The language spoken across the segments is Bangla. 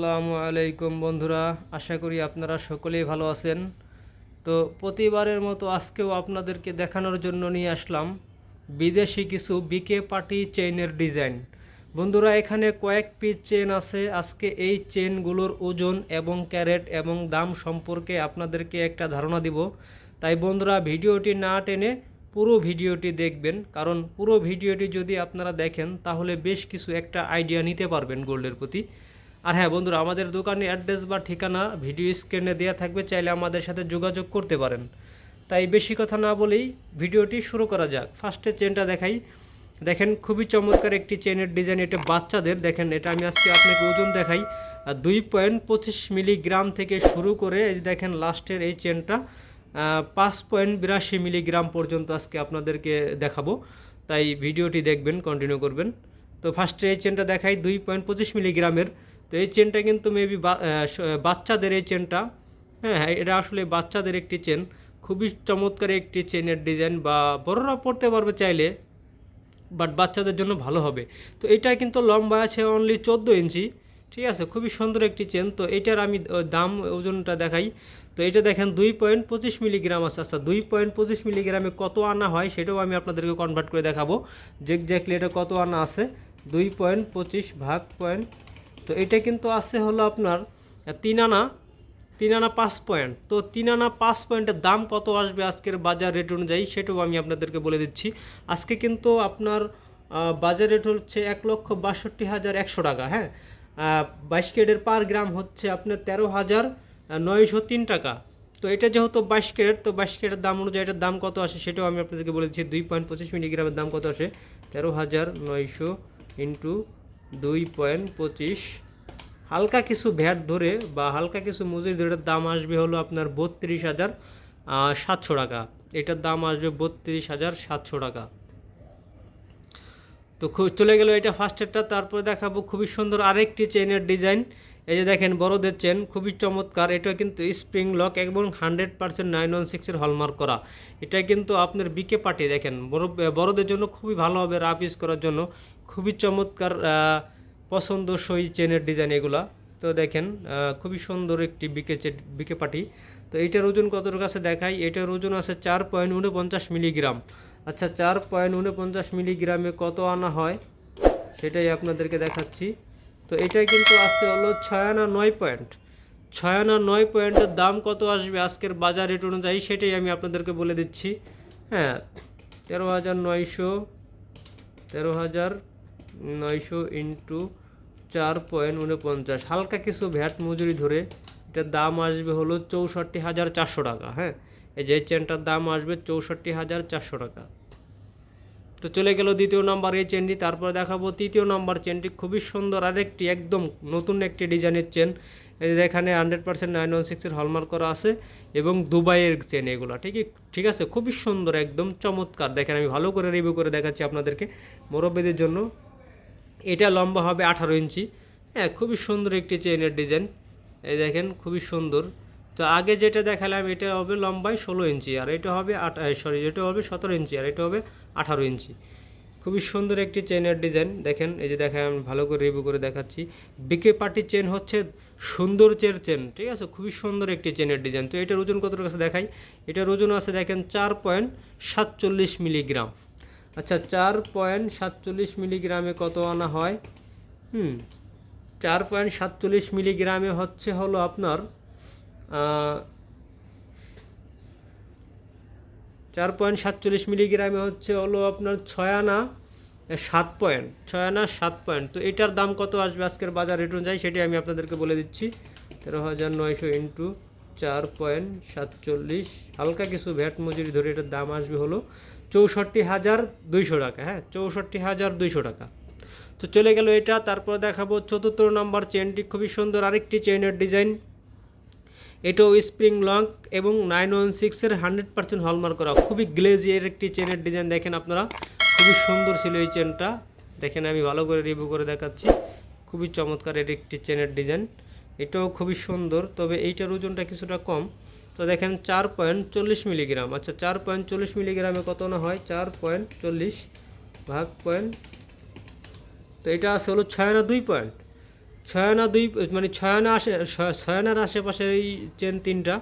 আসসালামু আলাইকুম বন্ধুরা, আশা করি আপনারা সকলেই ভালো আছেন। তো প্রতিবারের মতো আজকেও আপনাদেরকে দেখানোর জন্য নিয়ে আসলাম বিদেশি কিছু বিকে পার্টি চেইনের ডিজাইন বন্ধুরা, এখানে কয়েক পিস চেন আছে। আজকে এই চেনগুলোর ওজন এবং ক্যারেট এবং দাম সম্পর্কে আপনাদেরকে একটা ধারণা দিব। তাই বন্ধুরা, ভিডিওটি না টেনে পুরো ভিডিওটি দেখবেন, কারণ পুরো ভিডিওটি যদি আপনারা দেখেন, তাহলে বেশ কিছু একটা আইডিয়া নিতে পারবেন গোল্ডের প্রতি। আর হ্যাঁ বন্ধুরা, আমাদের দোকানের অ্যাড্রেস বা ঠিকানা, ভিডিও স্ক্রিনে দেওয়া থাকবে, চাইলে আমাদের সাথে যোগাযোগ করতে পারেন। তাই বেশি কথা না বলেই ভিডিওটি শুরু করা যাক। ফার্স্টে চেনটা দেখাই। দেখেন, খুবই চমৎকার একটি চেনের ডিজাইন এটা বাচ্চাদের। দেখেন, এটা আমি আজকে আপনাকে ওজন দেখাই। দুই পয়েন্ট পঁচিশ মিলিগ্রাম থেকে শুরু করে, এই দেখেন লাস্টের এই চেনটা পাঁচ পয়েন্ট বিরাশি মিলিগ্রাম পর্যন্ত আজকে আপনাদেরকে দেখাবো। তাই ভিডিওটি দেখবেন কন্টিনিউ করবেন। তো ফার্স্টে এই চেনটা দেখাই, দুই পয়েন্ট পঁচিশ মিলিগ্রামের তো এই চেনটা কিন্তু মেবি বাচ্চাদের এই চেনটা হ্যাঁ হ্যাঁ, এটা আসলে বাচ্চাদের একটি চেন খুবই চমৎকার একটি চেনের ডিজাইন বা বড়রা পড়তে পারবে চাইলে বাট বাচ্চাদের জন্য ভালো হবে। তো এটা কিন্তু লম্বা আছে অনলি চোদ্দ ইঞ্চি ঠিক আছে খুবই সুন্দর একটি চেন তো এটার আমি দাম ওজনটা দেখাই। তো এটা দেখেন দুই পয়েন্ট পঁচিশ মিলিগ্রাম আছে। আচ্ছা দুই পয়েন্ট পঁচিশ মিলিগ্রামে কত আনা হয় সেটাও আমি আপনাদেরকে কনভার্ট করে দেখাবো। যে এক্স্যাক্টলি এটা কত আনা আছে? দুই পয়েন্ট পঁচিশ ভাগ পয়েন্ট তো এটা কিন্তু আছে হলো আপনার তিন আনা তিন আনা পাঁচ পয়েন্ট। তো তিন আনা পাঁচ পয়েন্টের দাম কত আসবে আজকের বাজার রেট অনুযায়ী সেটাও আমি আপনাদেরকে বলে দিচ্ছি। আজকে কিন্তু আপনার বাজার রেট হচ্ছে এক লক্ষ বাষট্টি হাজার একশো টাকা হ্যাঁ? বাইশ ক্যারেটের পার গ্রাম হচ্ছে আপনার তেরো হাজার নয়শো তিন টাকা। তো এটা যেহেতু বাইশ ক্যারেট, তো বাইশ ক্যারেটের দাম অনুযায়ী এটার দাম কত আসে সেটাও আমি আপনাদেরকে বলে দিচ্ছি। দুই পয়েন্ট পঁচিশ মিলিগ্রামের দাম কত আসে? তেরো হাজার নয়শো ইন্টু দুই পয়েন্ট পঁচিশ। হালকা কিছু ভ্যাট ধরে বা হালকা কিছু মজুরি ধরে দাম আসবে হলো আপনার বত্রিশ হাজার সাতশো টাকা। এটার দাম আসবে বত্রিশ হাজার, সাতশো টাকা। তো চলে গেল এটা ফার্স্টেরটা তারপরে দেখাবো খুবই সুন্দর আরেকটি চেনের ডিজাইন এই যে দেখেন, বড়দের চেন খুবই চমৎকার। এটা কিন্তু স্প্রিং লক এবং হান্ড্রেড পার্সেন্ট নাইন ওয়ান সিক্সের হলমার্ক করা। এটা কিন্তু আপনার বিকে পাটি দেখেন, বড়, বড়দের জন্য খুবই ভালো হবে রাফ ইউজ করার জন্য। খুবই চমৎকার পছন্দসই চেনের ডিজাইন এগুলা। তো দেখেন খুবই সুন্দর একটি বিকে বিকে পাটি তো এইটার ওজন কতর কাছে দেখাই? এটার ওজন আছে চার পয়েন্ট উনপঞ্চাশ মিলিগ্রাম আচ্ছা চার পয়েন্ট উনপঞ্চাশ মিলিগ্রামে কত আনা হয়? সেটাই আপনাদেরকে দেখাচ্ছি। তো এটাই কিন্তু আসছে হলো ছয় আনা নয় পয়েন্ট ছয় আনা নয় পয়েন্টের দাম কত আসবে আজকের বাজার রেট অনুযায়ী সেটাই আমি আপনাদেরকে বলে দিচ্ছি। হ্যাঁ তেরো হাজার নয়শো, তেরো হাজার নয়শো ইন্টু চার পয়েন্ট উনপঞ্চাশ। হালকা কিছু ভ্যাট মজুরি ধরে এটার দাম আসবে হলো চৌষট্টি হাজার চারশো টাকা হ্যাঁ? এই যে চেনটার দাম আসবে চৌষট্টি হাজার চারশো টাকা। তো চলে গেল দ্বিতীয় নাম্বার এই চেনটি তারপরে দেখাবো তৃতীয় নাম্বার চেনটি খুবই সুন্দর আরেকটি, একদম নতুন একটি ডিজাইনের চেন এখানে হান্ড্রেড পার্সেন্ট নাইন ওয়ান সিক্সের হলমার্ক করা আছে এবং দুবাইয়ের চেন এগুলো, ঠিক ঠিক আছে? খুবই সুন্দর, একদম চমৎকার। দেখেন, আমি ভালো করে রিভিউ করে দেখাচ্ছি আপনাদেরকে মুরব্বীদের জন্য। এটা লম্বা হবে আঠারো ইঞ্চি। হ্যাঁ খুবই সুন্দর একটি চেনের ডিজাইন এই দেখেন, খুবই সুন্দর। তো আগে যেটা দেখালাম, এটা হবে লম্বায় ষোলো ইঞ্চি, আর এটা হবে আট সরি এটা হবে সতেরো ইঞ্চি, আর এটা হবে আঠারো ইঞ্চি। খুবই সুন্দর একটি চেনের ডিজাইন দেখেন, এই যে দেখেন, আমি ভালো করে রিভিউ করে দেখাচ্ছি। বিকে পার্টির চেন হচ্ছে সুন্দর চের চেন ঠিক আছে? খুবই সুন্দর একটি চেনের ডিজাইন তো এটার ওজন কতটা কাছে দেখাই? এটার ওজন আছে দেখেন চার পয়েন্ট সাতচল্লিশ মিলিগ্রাম। আচ্ছা চার পয়েন্ট সাতচল্লিশ মিলিগ্রামে কত আনা হয়? হুম, চার পয়েন্ট সাতচল্লিশ মিলিগ্রামে হচ্ছে হলো আপনার চার পয়েন্ট সাতচল্লিশ মিলিগ্রামে হচ্ছে হলো আপনার ছয় আনা সাত পয়েন্ট ছয় আনা সাত পয়েন্ট। তো এটার দাম কত আসবে আজকের বাজার রেট অনুযায়ী সেটি আমি আপনাদেরকে বলে দিচ্ছি। তেরো হাজার নয়শো ইন্টু চার পয়েন্ট সাতচল্লিশ, হালকা কিছু ভ্যাট মজুরি ধরে এটার দাম আসবে হলো চৌষট্টি হাজার দুইশো টাকা হ্যাঁ চৌষট্টি হাজার দুইশো টাকা। তো চলে গেল এটা, তারপর দেখাবো চতুর্থ নম্বর চেনটি খুবই সুন্দর, আরেকটি চেনের ডিজাইন এটাও স্প্রিং লক এবং নাইন ওয়ান সিক্সের হান্ড্রেড পার্সেন্ট হলমার্ক করা। খুবই গ্লেজিয়ার একটি চেনের ডিজাইন দেখেন আপনারা। খুবই সুন্দর ছিল এই চেনটা। দেখেন আমি ভালো করে রিভিউ করে দেখাচ্ছি। খুবই চমৎকার এর একটি চেনের ডিজাইন। এটাও খুবই সুন্দর, তবে এইটার ওজনটা কিছুটা কম। তো দেখেন চার পয়েন্ট চল্লিশ মিলিগ্রাম। আচ্ছা চার পয়েন্ট চল্লিশ মিলিগ্রামে কত না হয়? চার পয়েন্ট চল্লিশ ভাগ পয়েন্ট। তো এটা আছে হলো ছয় না দুই পয়েন্ট। ছয় আনা দুই মানে ছয় আনা আসে ছয়- ছয় আশেপাশে এই চেন তিনটা।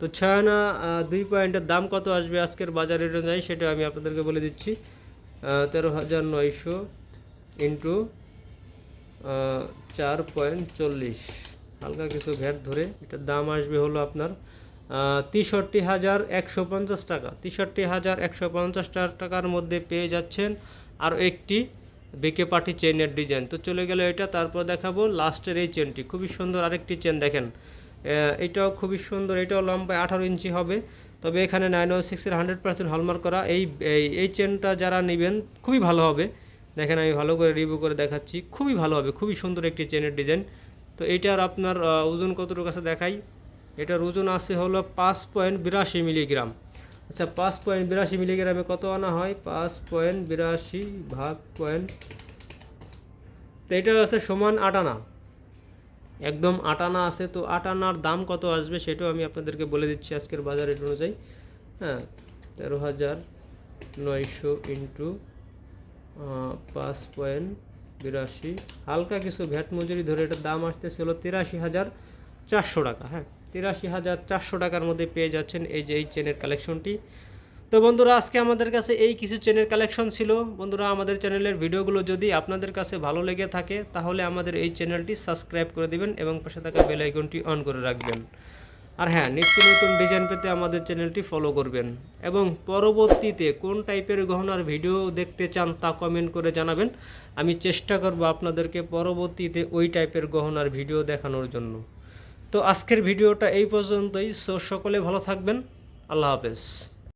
তো ছয় আনা আহ, দুই পয়েন্টের দাম কত আসবে আজকের বাজারের অনুযায়ী সেটা আমি আপনাদেরকে বলে দিচ্ছি। তেরো হাজার নয়শো ইন্টু চার পয়েন্ট চল্লিশ। হালকা কিছু ভ্যাট ধরে এটার দাম আসবে হলো আপনার তেষট্টি হাজার একশো পঞ্চাশ টাকা। তেষট্টি হাজার একশো পঞ্চাশ টাকার মধ্যে পেয়ে যাচ্ছেন। আর একটি বেকে পাটি চেনের ডিজাইন তো চলে গেল এটা, তারপর দেখাবো লাস্টের এই চেনটি খুবই সুন্দর আরেকটি চেন দেখেন। এটাও খুবই সুন্দর, এটাও লম্বায় আঠারো ইঞ্চি হবে। তবে এখানে নাইন ও সিক্সের হান্ড্রেড পার্সেন্ট হলমার্ক করা এই, এই- চেনটা যারা নেবেন, খুবই ভালো হবে। দেখেন আমি ভালো করে রিভিউ করে দেখাচ্ছি। খুবই ভালো হবে, খুবই সুন্দর একটি চেনের ডিজাইন তো এইটার আপনার ওজন কতটুকু কাছে দেখাই। এটার ওজন আছে হলো পাঁচ পয়েন্ট বিরাশি মিলিগ্রাম আচ্ছা পাঁচ পয়েন্ট বিরাশি মিলিগ্রামে কত আনা হয়? পাঁচ পয়েন্ট বিরাশি ভাগ পয়েন্ট। তো এটা আছে সমান আট আনা। একদম আটানা আছে, তো আটানার দাম কত আসবে সেটাও আমি আপনাদেরকে বলে দিচ্ছি আজকের বাজারের অনুযায়ী। হ্যাঁ তেরো হাজার নয়শো ইন্টু পাঁচ পয়েন্ট বিরাশি। হালকা কিছু ভ্যাট মজুরি ধরে এটার দাম আসতেছে হলো তিরাশি হাজার চারশো টাকা হ্যাঁ। তিরাশি হাজার চারশো টাকার মধ্যে পেয়ে যাচ্ছেন এই যে এই চেনের কালেকশনটি। তো বন্ধুরা, আজকে আমাদের কাছে এই কিছু চেনের কালেকশন ছিল। বন্ধুরা, আমাদের চ্যানেলের ভিডিওগুলো যদি আপনাদের কাছে ভালো লেগে থাকে, তাহলে আমাদের এই চ্যানেলটি সাবস্ক্রাইব করে দিবেন এবং পাশে থাকা বেল আইকনটি অন করে রাখবেন। আর হ্যাঁ নিত্য নতুন ডিজাইন পেতে আমাদের চ্যানেলটি ফলো করবেন এবং পরবর্তীতে কোন টাইপের গহনার ভিডিও দেখতে চান তা কমেন্ট করে জানাবেন। আমি চেষ্টা করব আপনাদেরকে পরবর্তীতে ওই টাইপের গহনার ভিডিও দেখানোর জন্য। তো আজকের ভিডিওটা এই পর্যন্তই। সো সকলে ভালো থাকবেন। আল্লাহ হাফেজ।